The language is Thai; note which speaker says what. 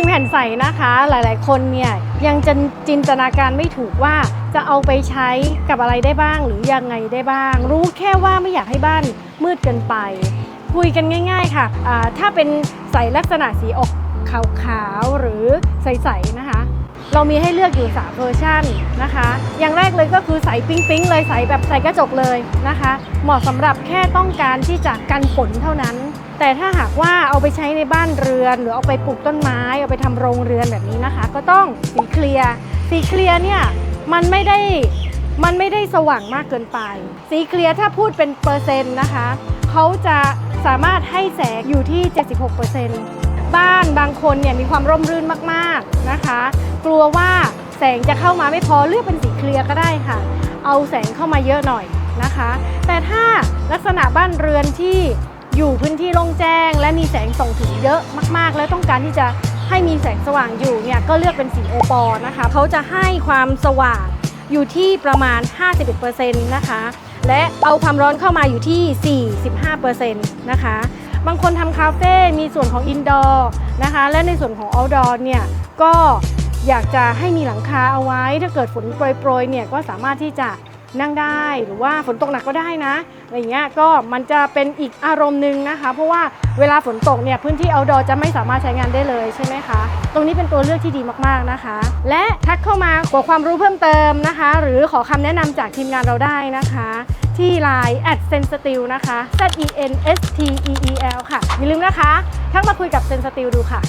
Speaker 1: ึงแผ่นใสนะคะ หลายๆ คนเนี่ยยังจะจินตนาการไม่ถูกว่าจะเอาไปใช้กับอะไรได้บ้าง หรือยังไงได้บ้าง รู้แค่ว่าไม่อยากให้บ้านมืดเกินไป คุยกันง่าย ๆ ค่ะอ่าถ้าเป็นใสลักษณะสีออกขาวๆหรือใสๆนะคะ เรามีให้เลือกอยู่3เวอร์ชันนะคะ อย่างแรกเลยก็คือใสปิ๊งปิ๊งๆเลยใสแบบใสกระจกเลยนะคะ เหมาะสำหรับแค่ต้องการที่จะกันฝนเท่านั้น แต่ถ้าหากว่าเอาไปใช้ในบ้านเรือน หรือเอาไปปลูกต้นไม้ เอาไปทำโรงเรือนแบบนี้นะคะ ก็ต้องสีเคลียร์สีเคลียร์เนี่ยมันไม่ได้มันไม่ได้สว่างมากเกินไป สีเคลียร์ถ้าพูดเป็นเปอร์เซ็นต์นะคะเขาจะสามารถให้แสงอยู่ที่ 76%บ้านบางคนเนี่ยมีความร่มรื่นมากๆนะคะ กลัวว่าแสงจะเข้ามาไม่พอเลือกเป็นสีเคลียร์ก็ได้ค่ะ เอาแสงเข้ามาเยอะหน่อยนะคะ แต่ถ้าลักษณะบ้านเรือนที่ อยู่พื้นที่โล่งแจ้ง และมีแสงส่องถึงเยอะมาก ๆ แล้วต้องการที่จะให้มีแสงสว่างอยู่เนี่ยก็เลือกเป็นสีโอปอลนะคะเขาจะให้ความสว่างอยู่ที่ประมาณ 51%นะคะ และเอาความร้อนเข้ามาอยู่ที่ 45%นะคะ บางคนทำคาเฟ่มีส่วนของอินดอร์นะคะ และในส่วนของ o อ t ดอร์เนี่ยก็อยากจะให้มีหลังคาเอาไว้ ถ้าเกิดฝนโปรยๆเนี่ยก็สามารถที่จะ นั่งได้หรือว่าฝนตกหนักก็ได้นะอะไรเงี้ยก็มันจะเป็นอีกอารมณ์หนึ่งนะคะ เพราะว่าเวลาฝนตกเนี่ยพื้นที่ outdoor จะไม่สามารถใช้งานได้เลยใช่ไหมคะ ตรงนี้เป็นตัวเลือกที่ดีมากๆนะคะ และทักเข้ามาขอความรู้เพิ่มเติมนะคะ หรือขอคำแนะนำจากทีมงานเราได้นะคะ ที่ Line at senstil นะคะ z e n s t e e l ค่ะอย่าลืมนะคะทักมาคุยกับ senstil ดูค่ะ